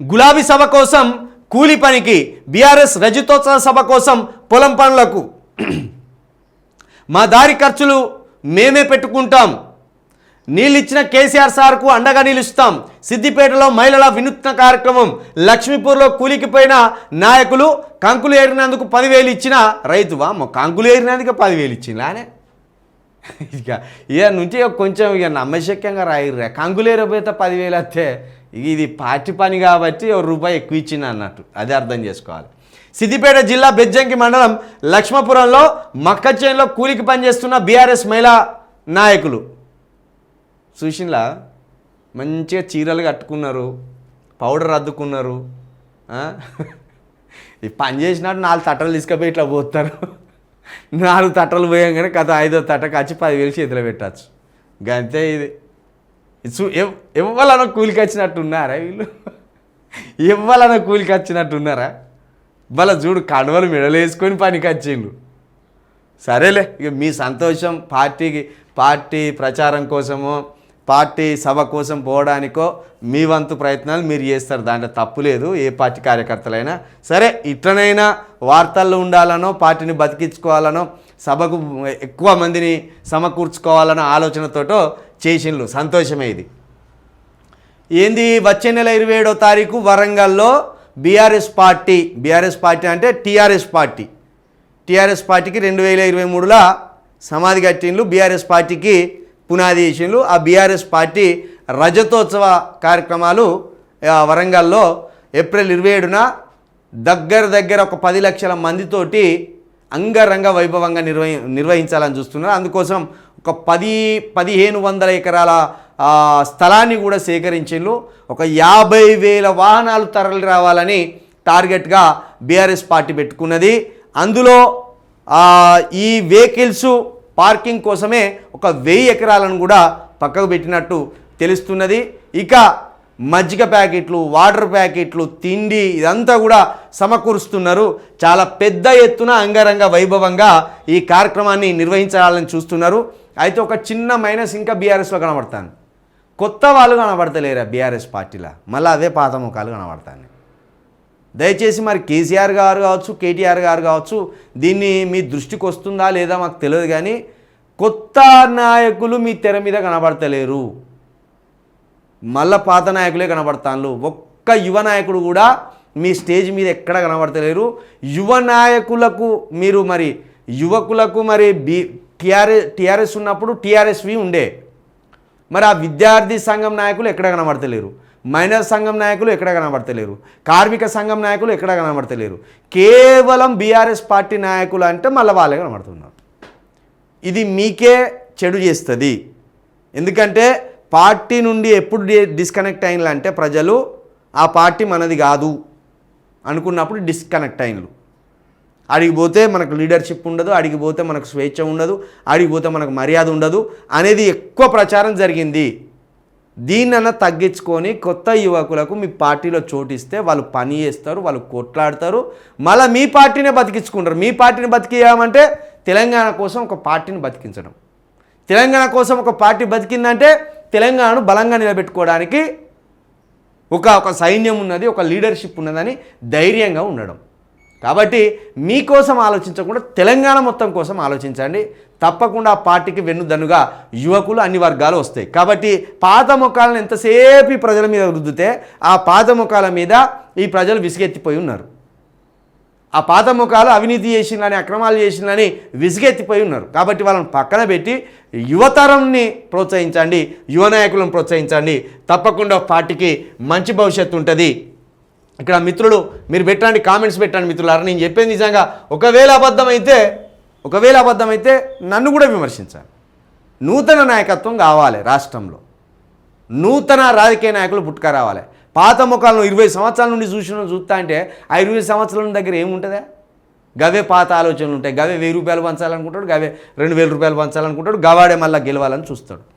గులాబీ సభ కోసం కూలి పనికి బీఆర్ఎస్ రజతోత్సవ సభ కోసం పొలం పనులకు. మా దారి ఖర్చులు మేమే పెట్టుకుంటాం. నీళ్ళు ఇచ్చిన కేసీఆర్ సార్కు అండగా నిలుస్తాం. సిద్దిపేటలో మహిళల వినూత్న కార్యక్రమం. లక్ష్మీపూర్లో కూలికి పోయిన నాయకులు కంకులు ఏరినందుకు పదివేలు ఇచ్చిన రైతువా మా కంకులు ఏరినందుకు పదివేలు ఇచ్చిందానే ఇక ఇక నుంచి కొంచెం ఇక నమ్మశక్యంగా రాయిర్రా. కంగులేరపోతే పదివేలు వస్తే ఇది పార్టీ పని కాబట్టి ఒక రూపాయి ఎక్కువ ఇచ్చింది అన్నట్టు. అదే అర్థం చేసుకోవాలి. సిద్దిపేట జిల్లా బెజ్జంకి మండలం లక్ష్మపురంలో మక్కచేనులో కూలికి పనిచేస్తున్న బీఆర్ఎస్ మహిళా నాయకులు. చూసినలా? మంచిగా చీరలు కట్టుకున్నారు పౌడర్ అద్దుకున్నారు ఈ పని చేసినట్టు నాలుగు తట్టలు తీసుకుపోయి ఇట్లా పోతారు. నాలుగు తట్టలు పోయంగానే కథ ఐదో తట్ట కచ్చి పదివేలు చేతిలో పెట్టచ్చు. గంతే ఇది. ఇవ్వాలన్న కూలికి వచ్చినట్టు ఉన్నారా వీళ్ళు? ఇవ్వాలన్న కూలికి వచ్చినట్టు ఉన్నారా వాళ్ళ చూడు కడవలు మెడలు వేసుకొని పనికి వచ్చిండు సరేలే ఇక మీ సంతోషం పార్టీకి పార్టీ ప్రచారం కోసమో పార్టీ సభ కోసం పోవడానికో మీ వంతు ప్రయత్నాలు మీరు చేస్తారు. దాంట్లో తప్పు లేదు ఏ పార్టీ కార్యకర్తలైనా. సరే ఇట్లనైనా వార్తల్లో ఉండాలనో పార్టీని బతికించుకోవాలనో సభకు ఎక్కువ మందిని సమకూర్చుకోవాలన్న ఆలోచనతోటో చేసిండ్రు సంతోషమే ఇది. ఏంది? వచ్చే నెల ఇరవై ఏడో తారీఖు వరంగల్లో బీఆర్ఎస్ పార్టీ బీఆర్ఎస్ పార్టీ అంటే టీఆర్ఎస్ పార్టీ. టీఆర్ఎస్ పార్టీకి రెండు వేల ఇరవై మూడులో సమాధి కట్టిండ్లు బీఆర్ఎస్ పార్టీకి పునాది వేసిండ్లు. ఆ బీఆర్ఎస్ పార్టీ రజతోత్సవ కార్యక్రమాలు ఆ, వరంగల్లో ఏప్రిల్ ఇరవై ఏడున దగ్గర దగ్గర ఒక పది లక్షల మందితోటి అంగరంగ వైభవంగా నిర్వహి నిర్వహించాలని చూస్తున్నారు. అందుకోసం ఒక పది పదిహేను వందల ఎకరాల స్థలాన్ని కూడా సేకరించిండ్రు. ఒక యాభై వేల వాహనాలు తరలి రావాలని టార్గెట్గా బీఆర్ఎస్ పార్టీ పెట్టుకున్నది. అందులో ఈ వెహికల్స్ పార్కింగ్ కోసమే ఒక వెయ్యి ఎకరాలను కూడా పక్కకు పెట్టినట్టు తెలుస్తున్నది. ఇక మజ్జిగ ప్యాకెట్లు వాటర్ ప్యాకెట్లు తిండి ఇదంతా కూడా సమకూరుస్తున్నారు. చాలా పెద్ద ఎత్తున అంగరంగ వైభవంగా ఈ కార్యక్రమాన్ని నిర్వహించాలని చూస్తున్నారు. అయితే ఒక చిన్న మైనస్ ఇంకా బీఆర్ఎస్లో కనబడతాను కొత్త వాళ్ళు కనబడతలేరా బీఆర్ఎస్ పార్టీలో? మళ్ళీ అదే పాత ముఖాలు కనబడతాను దయచేసి మరి కేసీఆర్ గారు కావచ్చు కేటీఆర్ గారు కావచ్చు దీన్ని మీ దృష్టికి వస్తుందా లేదా మాకు తెలియదు కానీ కొత్త నాయకులు మీ తెర మీద కనబడతలేరు. మళ్ళా పాత నాయకులే కనబడతాను ఒక్క యువ నాయకుడు కూడా మీ స్టేజ్ మీద ఎక్కడ కనబడతలేరు. యువ నాయకులకు మీరు మరి యువకులకు మరి బి టీఆర్ఎస్ టీఆర్ఎస్ ఉన్నప్పుడు టీఆర్ఎస్వి ఉండే. మరి ఆ విద్యార్థి సంఘం నాయకులు ఎక్కడ కనబడతలేరు? మైనర్ సంఘం నాయకులు ఎక్కడ కనబడతలేరు? కార్మిక సంఘం నాయకులు ఎక్కడ కనబడతలేరు? కేవలం బీఆర్ఎస్ పార్టీ నాయకులు అంటే మళ్ళీ వాళ్ళే కనబడుతున్నారు. ఇది మీకే చెడు చేస్తుంది. ఎందుకంటే పార్టీ నుండి ఎప్పుడు డి- డిస్కనెక్ట్ అయినలంటే ప్రజలు ఆ పార్టీ మనది కాదు అనుకున్నప్పుడు డిస్కనెక్ట్ అయినలు. అడిగిపోతే మనకు లీడర్షిప్ ఉండదు అడిగిపోతే మనకు స్వేచ్ఛ ఉండదు అడిగిపోతే మనకు మర్యాద ఉండదు అనేది ఎక్కువ ప్రచారం జరిగింది. దీన్నన్నా తగ్గించుకొని కొత్త యువకులకు మీ పార్టీలో చోటిస్తే వాళ్ళు పని చేస్తారు వాళ్ళు కొట్లాడతారు. మళ్ళీ మీ పార్టీనే బతికించుకుంటారు. మీ పార్టీని బతికేయమంటే తెలంగాణ కోసం ఒక పార్టీని బతికించడం. తెలంగాణ కోసం ఒక పార్టీ బతికిందంటే తెలంగాణను బలంగా నిలబెట్టుకోవడానికి ఒక ఒక సైన్యం ఉన్నది ఒక లీడర్షిప్ ఉన్నదని ధైర్యంగా ఉండడం. కాబట్టి మీకోసం ఆలోచించకుండా తెలంగాణ మొత్తం కోసం ఆలోచించండి. తప్పకుండా ఆ పార్టీకి వెన్నుదన్నుగా యువకులు అన్ని వర్గాలు వస్తాయి. కాబట్టి పాత ముఖాలను ఎంతసేపు ఈ ప్రజల మీద రుద్దితే ఆ పాత ముఖాల మీద ఈ ప్రజలు విసిగెత్తిపోయి ఉన్నారు. ఆ పాత ముఖాలు అవినీతి చేసిందని అక్రమాలు చేసిందని విసిగెత్తిపోయి ఉన్నారు. కాబట్టి వాళ్ళని పక్కన పెట్టి యువతరంని ప్రోత్సహించండి యువ నాయకులను ప్రోత్సహించండి. తప్పకుండా పార్టీకి మంచి భవిష్యత్తు ఉంటుంది. ఇక్కడ మిత్రులు మీరు పెట్టండి కామెంట్స్ పెట్టండి మిత్రులారా. నేను చెప్పేది నిజంగా ఒకవేళ అబద్ధం అయితే ఒకవేళ అబద్ధమైతే నన్ను కూడా విమర్శించాలి. నూతన నాయకత్వం కావాలి రాష్ట్రంలో. నూతన రాజకీయ నాయకులు పుట్టుక రావాలి. పాత ముఖాలను ఇరవై సంవత్సరాల నుండి చూసిన చూస్తా అంటే ఆ ఇరవై సంవత్సరాల దగ్గర ఏముంటుందా? గవే పాత ఆలోచనలు ఉంటాయి. గవే వెయ్యి రూపాయలు పంచాలనుకుంటాడు గవే రెండు వేల రూపాయలు పంచాలనుకుంటాడు గవాడే మళ్ళీ గెలవాలని చూస్తాడు.